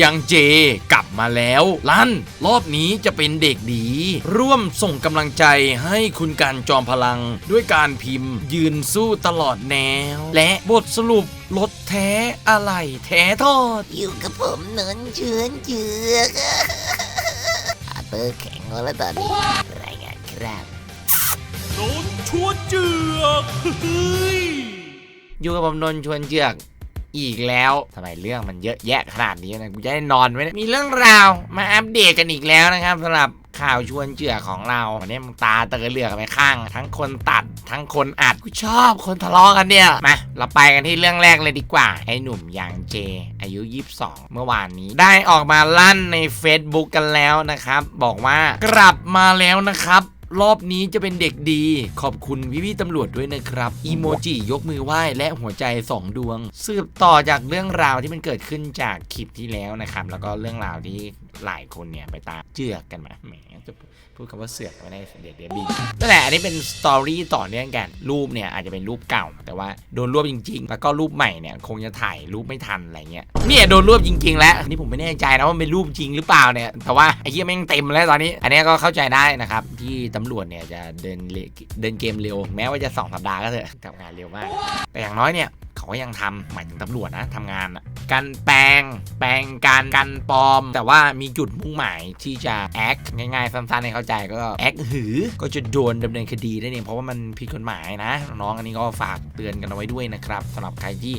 ยังเจกลับมาแล้วลั่น รอบนี้จะเป็นเด็กดี ร่วมส่งกำลังใจให้คุณการจอมพลัง ด้วยการพิมพ์ ยืนสู้ตลอดแนว และบทสรุปรถแท้อะไรแท้ทอด อยู่กับผมนนท์เชือนเจือกอาเตอร์แข็งแล้วตอนนี้ รายงานครับโดนชวนเจือก อยู่กับผมนนท์ชวนเจือก อีกแล้วทำไมเรื่องมันเยอะแยะขนาดนี้นะกูจะได้นอนไหมเนี่ยมีเรื่องราวมาอัปเดตกันอีกแล้วนะครับสำหรับข่าวชวนเจือของเราวันนี้มันตาเตอเลือกันไปข้าง ทั้งคนตัดทั้งคนอัดกูชอบคนทะเลาะกันเนี่ยมาเราไปกันที่เรื่องแรกเลยดีกว่า ไอ้หนุ่มอย่างเจ อายุ 22 เมื่อวานนี้ ได้ออกมาลั่นใน Facebook กันแล้วนะครับ บอกว่ากลับมาแล้วนะครับ รอบนี้จะเป็นเด็กดี ขอบคุณพี่ๆตำรวจด้วยนะครับอีโมจิยกมือไหว้และหัวใจ 2 ดวง สืบต่อจากเรื่องราวที่มันเกิดขึ้นจากคลิปที่แล้วนะครับ แล้วก็เรื่องราวที่ หลายคนเนี่ยไปตามเจือกกันมาแหมจะพูดคำว่าเสือกไม่ได้เด็ดเดียบินนั่นแหละอันนี้เป็นสตอรี่ต่อเนื่องกัน รูปเนี่ยอาจจะเป็นรูปเก่า แต่ว่าโดนรวบจริง ๆ แล้วก็รูปใหม่เนี่ยคงจะถ่ายรูปไม่ทันอะไรเงี้ยเนี่ยโดนรวบจริง ๆ แล้วนนี้ผมไม่แน่ใจนะว่าเป็นรูปจริงหรือเปล่าเนี่ยแต่ว่าไอ้เหี้ยแม่งเต็มแล้วตอนนี้ อันนี้ก็เข้าใจได้นะครับที่ตำรวจเนี่ยจะเดินเลเดินเกมเร็ว แม้ว่าจะสองสัปดาห์ก็เถอะทำงานเร็วมาก แต่อย่างน้อยเนี่ยเขาก็ยังทำหมายถึงตำรวจนะทำงานอะการแปลงแปลงการกันปลอม แต่ว่ามีจุดมุ่งหมายที่จะแอคง่ายๆสั้นๆให้เข้าใจก็แอคหือก็จะโดนดำเนินคดีได้เนี่ยเพราะว่ามันผิดกฎหมายนะน้องอันนี้ก็ฝากเตือนกันเอาไว้ด้วยนะครับสำหรับใครที่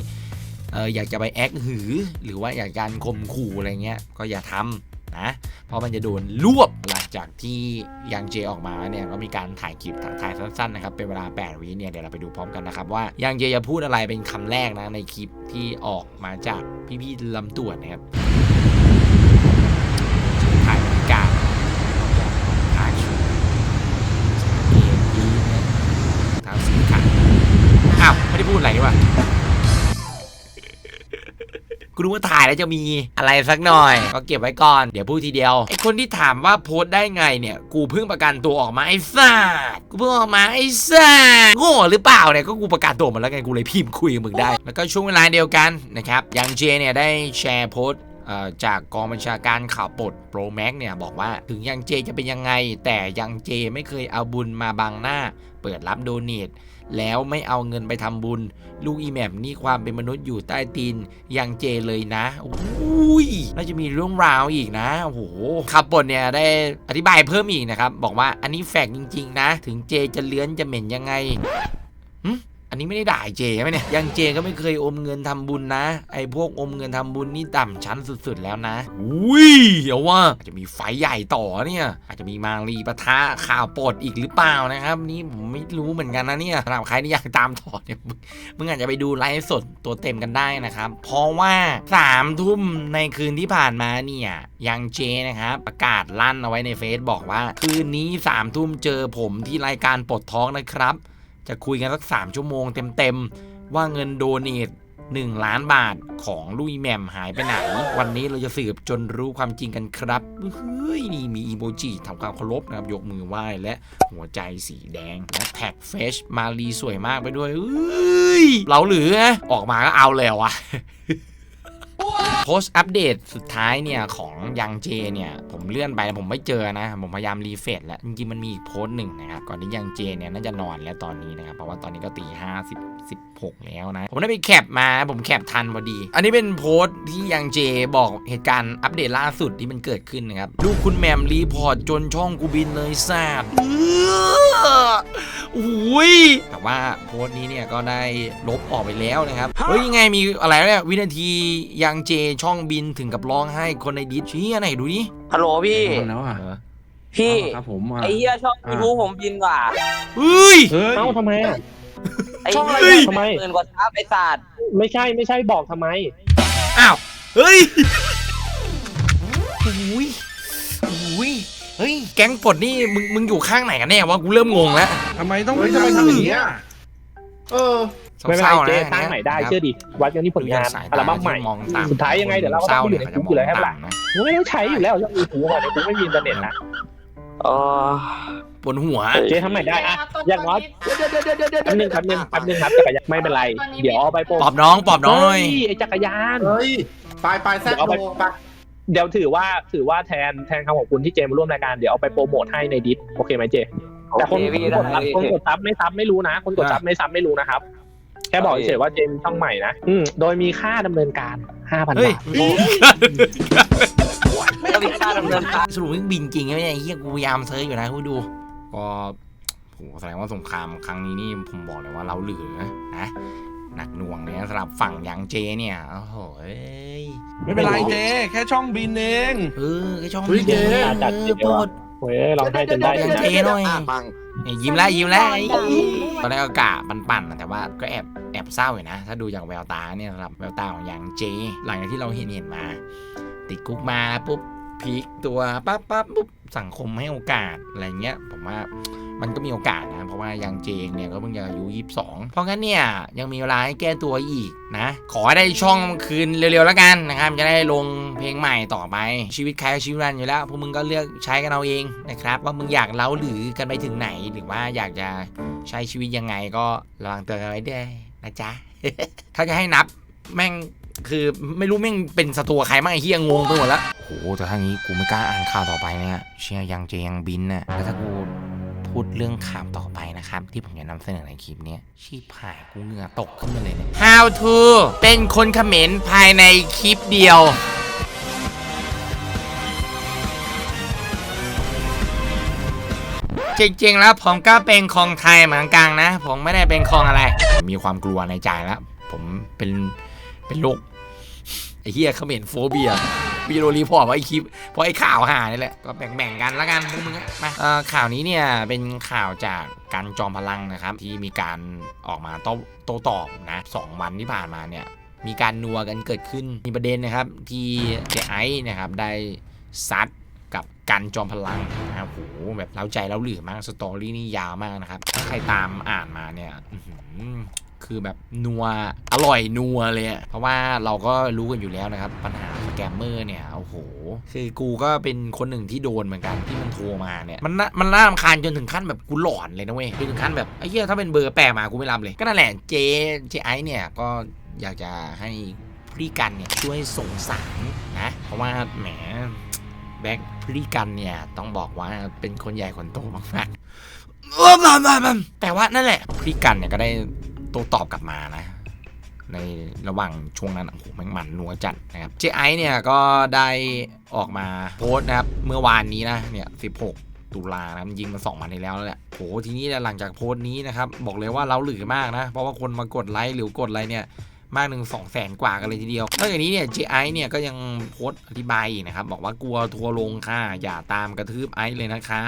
อออยากจะไปแอคหือ หรือว่าอยากการข่มขู่อะไรเงี้ยก็อย่าทำ นะ เพราะมันจะโดนรวบหลังจากที่ยังเจออกมาเนี่ยก็มีการถ่ายคลิปถ่ายสั้นๆนะครับเป็นเวลา 8 วิเนี่ยเดี๋ยวเราไปดูพร้อมกันนะครับว่ายังเจจะพูดอะไรเป็นคำแรกนะในคลิปที่ออกมาจากพี่ๆลำตรวจนะครับถ่ายบรรยากาศถ่าชุดเกมดีนะทางสีขันอ้าวไม่ได้พูดอะไรว่า กูรู้ว่าถ่ายแล้วจะมีอะไรสักหน่อย ก็เก็บไว้ก่อน เดี๋ยวพูดทีเดียว ไอคนที่ถามว่าโพสได้ไงเนี่ย กูเพิ่งประกันตัวออกมาไอ้สัสกูเพิ่งออกมาไอ้สัสโง่หรือเปล่าเนี่ย ก็กูประกาศตัวมาแล้วไง กูเลยพิมพ์คุยกับมึงได้ แล้วก็ช่วงเวลาเดียวกันนะครับ ยังเจเนี่ยได้แชร์โพส จากกองบัญชาการข่าวปลดโปรแม็กเนี่ยบอกว่าถึงยังเจจะเป็นยังไง แต่ยังเจไม่เคยเอาบุญมาบังหน้า เปิดรับโดเนทแล้วไม่เอาเงินไปทำบุญ ลูกอีแมมนี่ความเป็นมนุษย์อยู่ใต้ตีนยังเจเลยนะอุ้ยน่าจะมีเรื่องราวอีกนะโอ้โหข่าวปลดเนี่ยได้อธิบายเพิ่มอีกนะครับ บอกว่าอันนี้แฟกต์จริง ๆ นะ ถึงเจจะเลื้อนจะเหม็นยังไง อันนี้ไม่ได้ด่าไอ้เจใช่ไหมเนี่ยยังเจก็ไม่เคยอมเงินทำบุญนะ ไอ้พวกอมเงินทำบุญนี่ต่ำชั้นสุด ๆ แล้วนะอุ้ยเดี๋ยวว่าอาจจะมีไฟใหญ่ต่อเนี่ยอาจจะมีมางรีปะทะข่าวปลดอีกหรือเปล่านะครับนี่ผมไม่รู้เหมือนกันนะเนี่ยสำหรับใครที่อยากตามต่อเนี่ยมึงมึงอาจจะไปดูไลฟ์สดตัวเต็มกันได้นะครับ เพราะว่าสามทุ่มในคืนที่ผ่านมาเนี่ยยังเจนะครับประกาศลั่นเอาไว้ในเฟซบอกว่า คืนนี้สามทุ่มเจอผมที่รายการปลดท้องนะครับ จะคุยกันสักสามชั่วโมงเต็มๆ ว่าเงินโดเนท1ล้านบาทของลุยแหม่มหายไปไหน วันนี้เราจะสืบจนรู้ความจริงกันครับเฮ้ยนี่มีอีโมจิทำความเคารพนะครับ ยกมือไหว้และหัวใจสีแดงและแท็กเฟชมารีสวยมากไปด้วยเฮ้ยเราหรือนะออกมาก็เอาแล้ว่ะ โพสต์อัปเดตสุดท้ายเนี่ย ของยังเจเนี่ย ผมเลื่อนไปแล้วผมไม่เจอนะ ผมพยายามรีเฟรชแล้ว จริงๆ มันมีอีกโพสต์หนึ่งนะครับ ก่อนที่ยังเจเนี่ย น่าจะนอนแล้วตอนนี้นะครับ เพราะว่าตอนนี้ก็ตีห้าสิบสิบ หกแล้วนะ ผมได้ไปแคปมาผมแคปทันพอดี อันนี้เป็นโพสต์ที่ยังเจบอกเหตุการณ์อัปเดตล่าสุดที่มันเกิดขึ้นนะครับ ลูกคุณแหมมรีพอร์ตจนช่องกูบินเลยทราบอุ้ยแต่ว่าโพสต์นี้เนี่ยก็ได้ลบออกไปแล้วนะครับ เฮ้ยยังไงมีอะไรเนี่ยวินาทียังเจช่องบินถึงกับร้องไห้คนในดิสชี้ไหนดูดิฮัลโหลพี่ แล้วอะพี่ ครับผมอะไอ้เหี้ยช่องยูทูบผมบินกว่าเฮ้ย เฮ้ย เอ้าทำไมอะ ไอ้ช่องอะไรเหี้ยทำไม หมื่นกว่าซับไอ้สัตว์ไม่ใช่ไม่ใช่บอกทำไม อ้าว เฮ้ยอุ้ยอุ้ยเฮ้ย แก๊งปลดนี่ มึง มึงอยู่ข้างไหนกันแน่วะ กูเริ่มงงแล้วทำไมต้องเฮ้ยทำไมทำอย่างเงี้ยเออ ไม่เป็นเศไรร้าๆเจนะสร้างใหม่ได้นะครับเชื่อดิวัดกันที่ผลงานสายอัลตาบั้มใหม่ที่มองต่ำสุดท้ายยังไงเดี๋ยวเราก็ต้องอยู่ในคุกอยู่แล้วให้ปะล่ะนะไม่ต้องใช้อยู่แล้วช่องยูทูบอะในคุกไม่มีอินเทอร์เน็ตนะ อ๋อ ปวดหัว เจทำใหม่ได้อะอย่างน้อย แป๊บนึงแป๊บนึงแป๊บนึงครับจักรยานไม่เป็นไร เดี๋ยวเอาไปโปรปอบน้องปอบน้องหน่อย เฮ้ไอ้จักรยาน เฮ้ยไปไปแซดเดี๋ยวเอาโลไปไปเดี๋ยวถือว่าถือว่าแทนแทนคำขอบคุณที่เจมมาร่วมรายการเดี๋ยวเอาไปโปรโมทให้ในดิสโอเคไหมเจ แต่คนโอเคพี่กดซับได้คนกดซับไม่ซับไม่รู้นะ คนกดซับไม่ซับไม่รู้นะครับ แค่บอกเฉยๆว่าเจมช่องใหม่นะอืมโดยมีค่าดำเนินการ5,000เฮ้ยบาทก็มีค่าดำเนินการสรุปมันบินจริงไหมเนี่ยไอ้เฮียกูพยายามเซิร์ชอยู่นะคุณดู ก็โหแสดงว่าสงครามครั้งนี้นี่ผมบอกเลยว่าเราเหลือนะหนักหน่วงเนี่ยสำหรับฝั่งยังเจเนี่ยโอ้โหเอ้ยไม่เป็นไรเจ แค่ช่องบินเองเออไอช่องเฮ้ยเจ๊เออจัดเจ๊โปรว่ะดเว้ยลองให้จนได้เดี๋นะยวเจ๊หน่อยอะบังเนี่ยยิ้มแล้วยิ้มแล้วไอ้ดังตอนแรกก็กะปั่นๆนะแต่ว่าก็แอบแอบเศร้าอยู่นะ ถ้าดูจากแววตาเนี่ยสำหรับแววตาของยังเจ หลังจากที่เราเห็นเห็นมา ติดคุกมาปุ๊บพ ลิกตัวปั๊บปั๊บปุ๊บสังคมให้โอกาสอะไรเงี้ยผมว่ามันก็มีโอกาสนะ เพราะว่ายังเจงเนี่ยก็เพิ่งจะอายุ22เพราะงั้นเนี่ย ยังมีเวลาให้แก้ตัวอีกนะ ขอให้ได้ช่องคืนเร็วๆแล้วกันนะครับ จะได้ลงเพลงใหม่ต่อไป ชีวิตใครชีวิตมันอยู่แล้ว พวกมึงก็เลือกใช้กันเอาเองนะครับ ว่ามึงอยากเล้าหรือกันไปถึงไหน หรือว่าอยากจะใช้ชีวิตยังไงก็ระวังเตือนกันไว้ด้วยนะจ๊ะ ถ้าจะให้นับแม่ง คือไม่รู้แม่งเป็นศัตรูกับใครบ้างไอ้เฮียงงไปหมดล้วโอ้โหแต่ถ้างี้กูไม่กล้าอ่านข่าวต่อไปเนี่ยเชียยังเจยังบินน่ะแล้วถ้ากูพูดเรื่องข่าวต่อไปนะครับ ที่ผมจะนำเสนอในคลิปนี้ชีพหายกูเหงื่อตกขึ้นมาเลยเนี่ย How to เป็นคนเขมรภายในคลิปเดียวจริงๆ แล้วผมก็เป็นคองไทยเหมือนกันนะ ผมไม่ได้เป็นคองอะไร มีความกลัวในใจแล้ว ผมเป็น เป็นโรคไอ้เฮียเขาเห็นโฟเบียวีโรรีพอร์ตว่าไอคลิปเพราะไอข่าวหานี่แหละก็แบ่งๆกันแล้วกันพวกมึงอมาข่าวนี้เนี่ยเป็นข่าวจากการจอมพลังนะครับ ที่มีการออกมาโต้โตตอบนะสองวันที่ผ่านมาเนี่ยมีการนัวกันเกิดขึ้นมีประเด็นนะครับที่เจไอ้นะครับได้ซัด กับกันจอมพลังนะโหแบบเล้าใจเล้าหลือมากสตอรี่นี่ยาวมากนะครับถ้าใครตามอ่านมาเนี่ยคือแบบนัวอร่อยนัวเลยเพราะว่าเราก็รู้กันอยู่แล้วนะครับ ปัญหาสแกมเมอร์เนี่ยโอ้โห คือกูก็เป็นคนหนึ่งที่โดนเหมือนกันที่มันโทรมาเนี่ย มันน่ามันน่ารำคาญจนถึงขั้นแบบกูหลอนเลยนะเว้ยจนถึงขั้นแบบไอ้เหี้ยถ้าเป็นเบอร์แปลมากูไม่รับเลย ก็นั่นแหละเจเจไอซ์เนี่ยก็อยากจะให้พี่กันเนี่ยช่วยสงสารนะเพราะว่าแหม แบ็คพี่กันเนี่ย ต้องบอกว่าเป็นคนใหญ่คนโตมากๆเออมามามาแต่ว่านั่นแหละพี่กันเนี่ยก็ได้โต้ตอบกลับมานะ ในระหว่างช่วงนั้นโอ้โหแม่งมันนัวจัดนะครับเจไอเนี่ยก็ได้ออกมาโพสต์นะครับ เมื่อวานนี้นะเนี่ย16ตุลานะมันยิงมา2วันที่แล้วแล้วแหละโหทีนี้เนี่ยหลังจากโพสต์นี้นะครับ บอกเลยว่าเราหลือมากนะ เพราะว่าคนมากดไลค์หรือกดอะไรเนี่ย มากหนึ่งสองแสนกว่ากันเลยทีเดียวนอกจากนี้เนี่ย JI เนี่ยก็ยังโพสต์อธิบายนะครับ บอกว่ากลัวทัวร์ลงค่ะ อย่าตามกระทืบไอซ์เลยนะคะ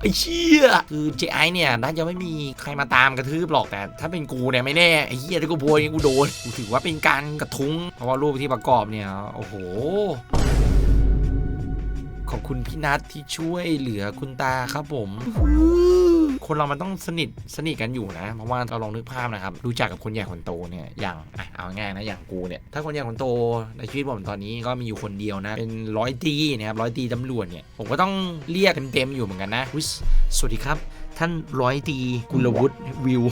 ไอ้เชี่ยคือ JI เนี่ยน่าจะไม่มีใครมาตามกระทืบหรอกแต่ ถ้าเป็นกูเนี่ยไม่แน่ไอ้เหี้ยถ้ากูโพยกูโดนกูถือว่าเป็นการกระทุ้งเพราะว่ารูปที่ประกอบเนี่ยโอ้โห ขอบคุณพี่นัทที่ช่วยเหลือคุณตาครับผม คนเรามันต้องสนิทสนิทกันอยู่นะ เพราะว่าเราลองนึกภาพนะครับ รู้จักกับคนใหญ่คนโตเนี่ยอย่างอะเอาง่ายนะอย่างกูเนี่ยถ้าคนใหญ่คนโตในชีวิตผมตอนนี้ก็มีอยู่คนเดียวนะเป็นร้อยตีนะครับร้อยตีตำรวจเนี่ยผมก็ต้องเรียกเต็มๆอยู่เหมือนกันนะสวัสดีครับ ท่านร้อยตีกุลวุฒิวิว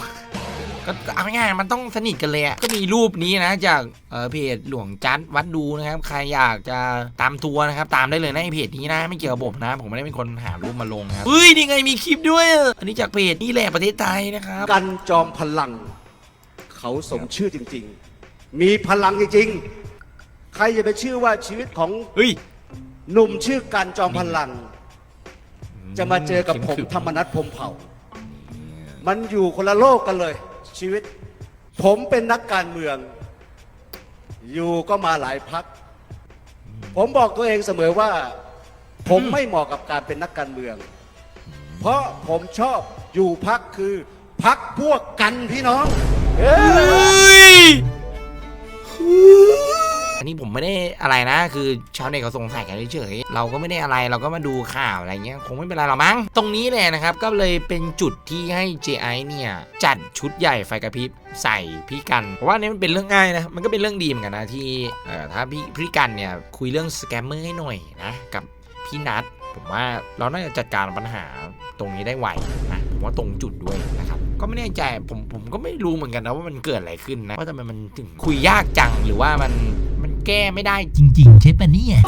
ก็เอาง่ายๆมันต้องสนิทกันเลยอะก็มีรูปนี้นะจากเอ่อเพจหลวงจัดวัดดูนะครับ ใครอยากจะตามตัวนะครับ ตามได้เลยนะไอเพจนี้นะ ไม่เกี่ยวกับผมนะ ผมไม่ได้เป็นคนหารูปมาลงนะครับเฮ้ยนี่ไงมีคลิปด้วยอะอันนี้จากเพจนี่แหละประเทศไทยนะครับ กันจอมพลัง เขาสมชื่อจริง ๆ มีพลังจริงๆ ใครจะไปเชื่อว่าชีวิตของเฮ้ย หนุ่มชื่อกันจอมพลัง จะมาเจอกับผมธรรมนัฐพรหมเผ่า มันอยู่คนละโลกกันเลย ชีวิต ผมเป็นนักการเมือง อยู่ก็มาหลายพัก ผมบอกตัวเองเสมอว่า ผมไม่เหมาะกับการเป็นนักการเมือง เพราะผมชอบอยู่พักคือพักพวกกันพี่น้อง เฮ้ย อันนี้ผมไม่ได้อะไรนะ คือชาวเน็ตเขาสงสัยกันเฉยๆเราก็ไม่ได้อะไรเราก็มาดูข่าวอะไรเงี้ยคงไม่เป็นไรหรอกมั้งตรงนี้แหละนะครับก็เลยเป็นจุดที่ให้ JI เนี่ยจัดชุดใหญ่ไฟกระพริบใส่พี่กันเพราะว่านี่มันเป็นเรื่องง่ายนะมันก็เป็นเรื่องดีเหมือนกันนะที่เอ่อถ้าพี่พี่กันเนี่ยคุยเรื่องสแกมเมอร์ให้หน่อยนะกับพี่นัทผมว่าเราน่าจะจัดการปัญหาตรงนี้ได้ไวนะ ผมว่าตรงจุดด้วยนะครับก็ไม่แน่ใจผมผมก็ไม่รู้เหมือนกันนะว่ามันเกิดอะไรขึ้นนะว่าทำไมมันถึงคุยยากจังหรือว่ามันมันแก้ไม่ได้จริง ๆ ใช่ปะเนี่ย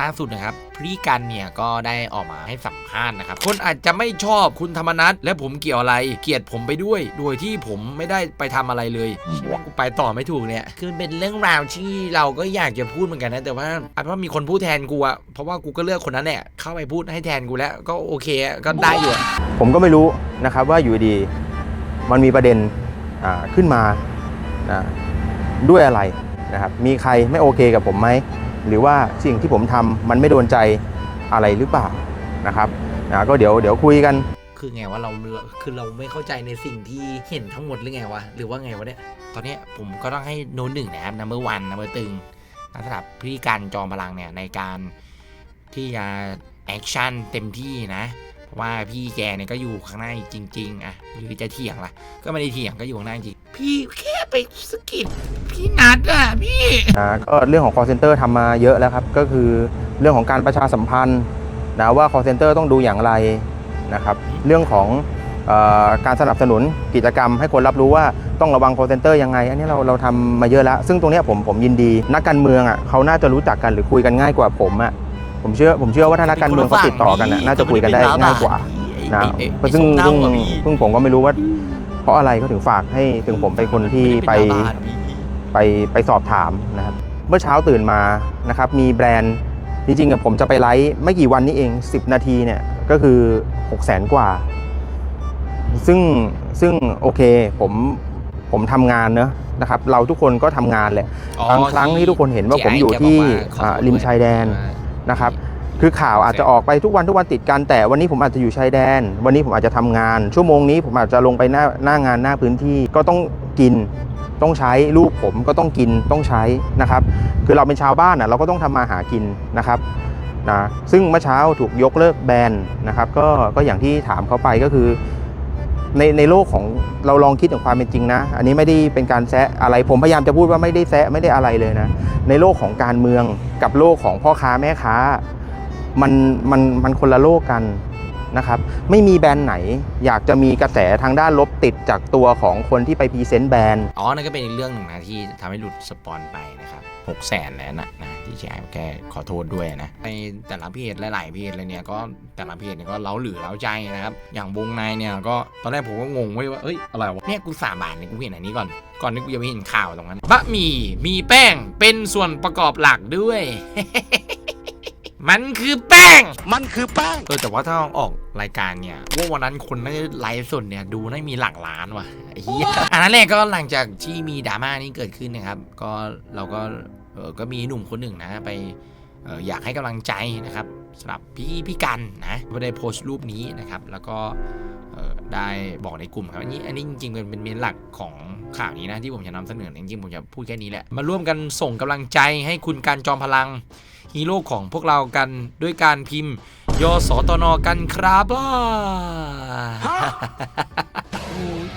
ล่าสุดนะครับพี่กันเนี่ยก็ได้ออกมาให้สัมภาษณ์นะครับ คนอาจจะไม่ชอบคุณธรรมนัทและผมเกี่ยวอะไร เกลียดผมไปด้วย โดยที่ผมไม่ได้ไปทำอะไรเลยชีวิตกูไปต่อไม่ถูกเนี่ย คือเป็นเรื่องราวที่เราก็อยากจะพูดเหมือนกันนะ แต่ว่าอาจว่ามีคนพูดแทนกูอะเพราะว่ากูก็เลือกคนนั้นแหละเข้าไปพูดให้แทนกูแล้วก็โอเคอะก็ได้อยู่อะผมก็ไม่รู้นะครับว่าอยู่ดีๆมันมีประเด็นอ่าขึ้นมานะด้วยอะไรนะครับ มีใครไม่โอเคกับผมไหม หรือว่าสิ่งที่ผมทำมันไม่โดนใจอะไรหรือเปล่านะครับนะก็เดี๋ยวเดี๋ยวคุยกัน คือไงว่าเราคือเราไม่เข้าใจในสิ่งที่เห็นทั้งหมดหรือไงวะหรือว่าไงวะเนี่ยตอนเนี้ยผมก็ต้องให้โน้นหนึ่งนะครับนัมเบอร์วันนัมเบอร์ตึงสำหรับพี่การจอมพลังเนี่ยในการที่จะแอคชั่นเต็มที่นะ ว่าพี่แกเนี่ยก็อยู่ข้างหน้าจริง ๆอะหรือจะเถียงล่ะ ก็ไม่ได้เถียงก็อยู่ข้างหน้าจริงพี่แค่ไปสะกิดพี่นัดอะพี่นะก็เรื่องของ call center ทำมาเยอะแล้วครับ ก็คือเรื่องของการประชาสัมพันธ์นะว่า call center ต้องดูอย่างไรนะครับ เรื่องของเออการสนับสนุนกิจกรรม ให้คนรับรู้ว่าต้องระวัง call center ยังไง อันนี้เราเราทำมาเยอะแล้ว ซึ่งตรงเนี้ยผมผมยินดี นักการเมืองอะเขาน่าจะรู้จักกันหรือคุยกันง่ายกว่าผมอะ ผมเชื่อผมเชื่อว่าถ้านักการเมืองเขาติดต่อกันอะน่าจะคุยกันได้ง่ายกว่านะซึ่งซึ่งซึ่งผมก็ไม่รู้ว่า เพราะอะไรเขาถึงฝากให้ถึงผมเป็นคนที่ไปไปไปสอบถามนะครับ เมื่อเช้าตื่นมานะครับ มีแบรนด์จริงๆอะผมจะไปไลฟ์ไม่กี่วันนี้เอง 10 นาทีเนี่ยก็คือ6 0แสนกว่า ซึ่งซึ่งโอเคผมผมทำงานเนอะนะครับ เราทุกคนก็ทำงานแหละบางครั้งที่ทุกคนเห็นว่าผมอยู่ที่อ่าริมชายแดน นะครับคือข่าวอาจจะออกไปทุกวันทุกวันติดกันแต่วันนี้ผมอาจจะอยู่ชายแดน วันนี้ผมอาจจะทำงาน ชั่วโมงนี้ผมอาจจะลงไปหน้าหน้างานหน้าพื้นที่ก็ต้องกินต้องใช้ลูกผมก็ต้องกินต้องใช้นะครับ คือเราเป็นชาวบ้านอะเราก็ต้องทำมาหากินนะครับนะซึ่งเมื่อเช้าถูกยกเลิกแบนนะครับก็ก็อย่างที่ถามเขาไปก็คือ ในในโลกของเราลองคิดถึงความเป็นจริงนะ อันนี้ไม่ได้เป็นการแซะอะไร ผมพยายามจะพูดว่าไม่ได้แซะไม่ได้อะไรเลยนะ ในโลกของการเมืองกับโลกของพ่อค้าแม่ค้า มันมันมันคนละโลกกันนะครับ ไม่มีแบรนด์ไหน อยากจะมีกระแสทางด้านลบติดจากตัวของคนที่ไปพรีเซนต์แบรนด์ อ๋อ นั่นก็เป็นอีกเรื่องหนึ่งนะที่ทำให้หลุดสปอนไปนะครับหกแสนแล้วนะนะ ที่แชร์แกขอโทษด้วยนะในแต่ละเพจหลายๆเพจเลยเนี่ยก็แต่ละเพจเนี่ยก็เล้าหรือเล้าใจนะครับ อย่างวงในเนี่ยก็ตอนแรกผมก็งงเว้ยว่าเอ้ยอะไรวะเนี่ยกูสาบานเนี่ยกูเห็นอันนี้ก่อนก่อนที่กูจะไปเห็นข่าวตรงนั้นบะหมี่มีแป้งเป็นส่วนประกอบหลักด้วยมันคือแป้ง มันคือแป้ง เออแต่ว่าถ้าออกรายการเนี่ยว่าวันนั้นคนน่าจะไลฟ์สดเนี่ยดูน่ามีหลักล้านว่ะไอ้เหี้ยอันนั้นแหละก็หลังจากที่มีดราม่านี้เกิดขึ้นนะครับ ก็เราก็เออ ก็มีหนุ่มคนหนึ่งนะไปเอออยากให้กำลังใจนะครับสำหรับพี่พี่กันนะก็ได้โพสต์รูปนี้นะครับ แล้วก็ได้บอกในกลุ่มครับอันนี้อันนี้จริงๆเป็นเป็นเมนหลักของข่าวนี้นะที่ผมจะนำเสนอจริงๆผมจะพูดแค่นี้แหละ มาร่วมกันส่งกำลังใจให้คุณการจอมพลังฮีโร่ของพวกเรากันด้วยการพิมพ์ยสตนกันครับ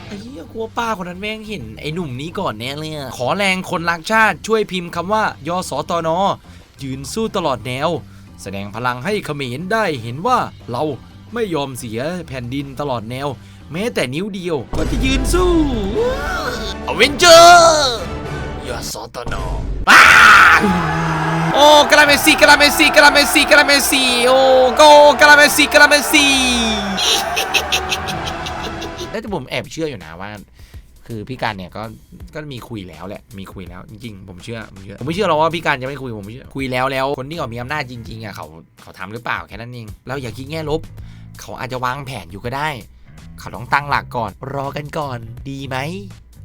ไอ้เหี้ยกลัวป้าคนนั้นแม่งเห็นไอ้หนุ่มนี้ก่อนแน่เลยอะขอแรงคนรักชาติช่วยพิมพ์คำว่ายสตอนยืนสู้ตลอดแนว แสดงพลังให้เขมรได้เห็นว่าเราไม่ยอมเสียแผ่นดินตลอดแนว แม้แต่นิ้วเดียวก็จะยืนสู้อเวนเจอร์ยสตอนป้าโอ้กราเมซี่กราเมซี่กราเมซี่กราเมซี่โอ้โกกราเมซี่กราเมซี่ แต่ผมแอบเชื่ออยู่นะว่า คือพี่การเนี่ยก็ก็มีคุยแล้วแหละมีคุยแล้วจริงๆผมเชื่อผมเชื่อผมไม่เชื่อหรอกว่าพี่การจะไม่คุยผมไม่เชื่อคุยแล้วแล้ว คนที่เขามีอำนาจจริงๆอะเขาเขาทำหรือเปล่าแค่นั้นเองเราอย่าคิดแง่ลบ เขาอาจจะวางแผนอยู่ก็ได้ เขาต้องตั้งหลักก่อน รอกันก่อนดีไหม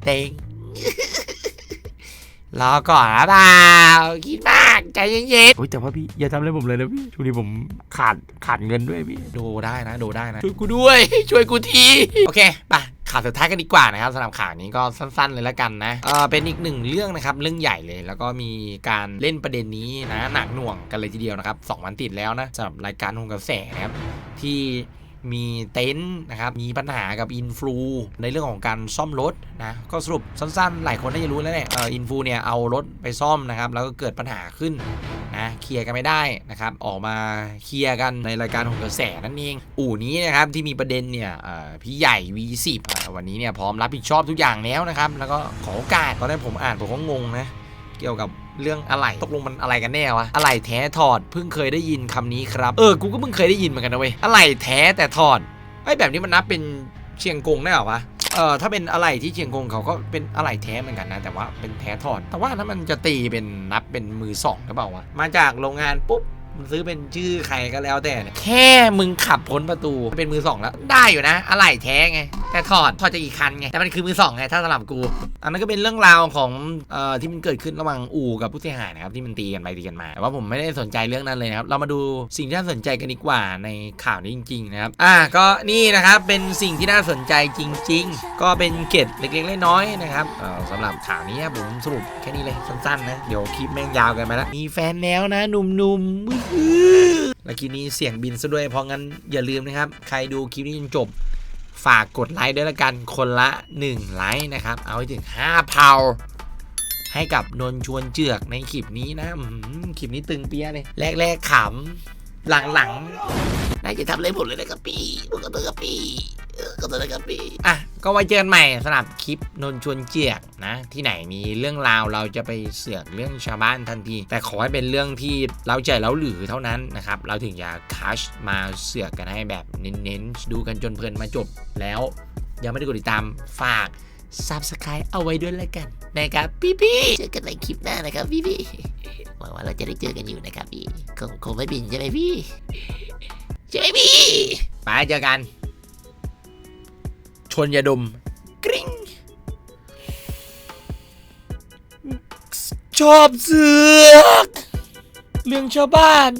เต็งรอก่อนนะเปล่าคิด ใจเย็นๆแต่ว่าพี่อย่าทำอะไรผมเลยนะพี่ช่วงนี้ผมขาดขาดเงินด้วยพี่โดได้นะโดได้นะช่วยกูด้วย ช่วยกูทีโอเคไปข่าวสุดท้ายกันดีกว่านะครับสำหรับข่าวนี้ก็สั้น ๆ เลยละกันนะเออเป็นอีกหนึ่งเรื่องนะครับเรื่องใหญ่เลย แล้วก็มีการเล่นประเด็นนี้นะหนักหน่วงกันเลยทีเดียวนะครับสองวันติดแล้วนะสำหรับรายการหงกระแสนะครับที่ มีเต็นท์นะครับ มีปัญหากับอินฟลูในเรื่องของการซ่อมรถนะ ก็สรุปสั้นๆ หลายคนน่าจะรู้แล้วแหละเอออินฟลูเนี่ยเอารถไปซ่อมนะครับ แล้วก็เกิดปัญหาขึ้นนะเคลียร์กันไม่ได้นะครับ ออกมาเคลียร์กันในรายการหงกระแสนั่นเอง อู่นี้นะครับที่มีประเด็นเนี่ยพี่ใหญ่ V10 วันนี้เนี่ยพร้อมรับผิดชอบทุกอย่างแล้วนะครับ แล้วก็ขอโอกาสตอนแรกผมอ่านผมก็งงนะ เกี่ยวกับเรื่องอะไรตกลงมันอะไรกันแน่วะอะไรแท้ถอดเพิ่งเคยได้ยินคำนี้ครับเออกูก็เพิ่งเคยได้ยินเหมือนกันนะเว้ยอะไรแท้แต่ถอดไอ้ยแบบนี้มันนับเป็นเชียงกงได้เหรอวะเออถ้าเป็นอะไรที่เชียงกงเขาก็เป็นอะไรแท้เหมือนกันนะ แต่ว่าเป็นแท้ถอดแต่ว่าถ้ามันจะตีเป็นนับเป็นมือสองหรือเปล่าวะมาจากโรงงานปุ๊บ มึงซื้อเป็นชื่อใครก็แล้วแต่เนี่ยแค่มึงขับพ้นประตูเป็นมือสองแล้ว ได้อยู่นะ อะไรแท้ไง แต่ถอดถอดจากอีกคันไง แต่มันคือมือสองไง ถ้าสำหรับกู อันนั้นก็เป็นเรื่องราวของเอ่อที่มันเกิดขึ้นระหว่างอู่กับผู้เสียหายนะครับที่มันตีกันไปตีกันมาแต่ว่าผมไม่ได้สนใจเรื่องนั้นเลยนะครับเรามาดูสิ่งที่น่าสนใจกันดีกว่าในข่าวนี้จริง ๆ นะครับ อะก็นี่นะครับเป็นสิ่งที่น่าสนใจจริง ๆ ก็เป็นเกร็ดเล็กๆน้อยๆนะครับเอ่อสำหรับข่าวนี้ผมสรุปแค่นี้เลยสั้นๆนะเดี๋ยวคลิปแม่งยาวเกันไปแล้วมีแฟนแล้วนะหนุ่มๆและคลิปนี้เสียงบินซะด้วย เพราะงั้นอย่าลืมนะครับ ใครดูคลิปนี้จนจบ ฝากกดไลค์ด้วยละกันคนละ 1 ไลค์นะครับ เอาให้ถึง5เผาให้กับนนชวนเจือกในคลิปนี้นะคลิปนี้ตึงเปียเลยแรกๆขำ หลังๆนายจะทำอะไรผมเลยนะครับพี่ผมก็ต้องกับพี่เออก็ต้องกับพี่อะก็ไว้เจอกันใหม่สำหรับคลิปนนชวนเจียกนะ ที่ไหนมีเรื่องราวเราจะไปเสือกเรื่องชาวบ้านทันที แต่ขอให้เป็นเรื่องที่เราใจเราหรือเท่านั้นนะครับ เราถึงจะคัชมาเสือกกันให้แบบเน้นๆ ดูกันจนเพลินมาจบแล้ว ยังไม่ได้กดติดตามฝาก Subscribe เอาไว้ด้วยแล้วกันนะครับพี่พี่เจอกันในคลิปหน้านะครับพี่พี่หวังว่าเราจะได้เจอกันอยู่นะครับพี่คงคงไม่บินใช่ไหมพี่ใช่ไหมพี่ไปเจอกัน ชนยาดมกริ๊งชอบเสือกเรื่องชาวบ้าน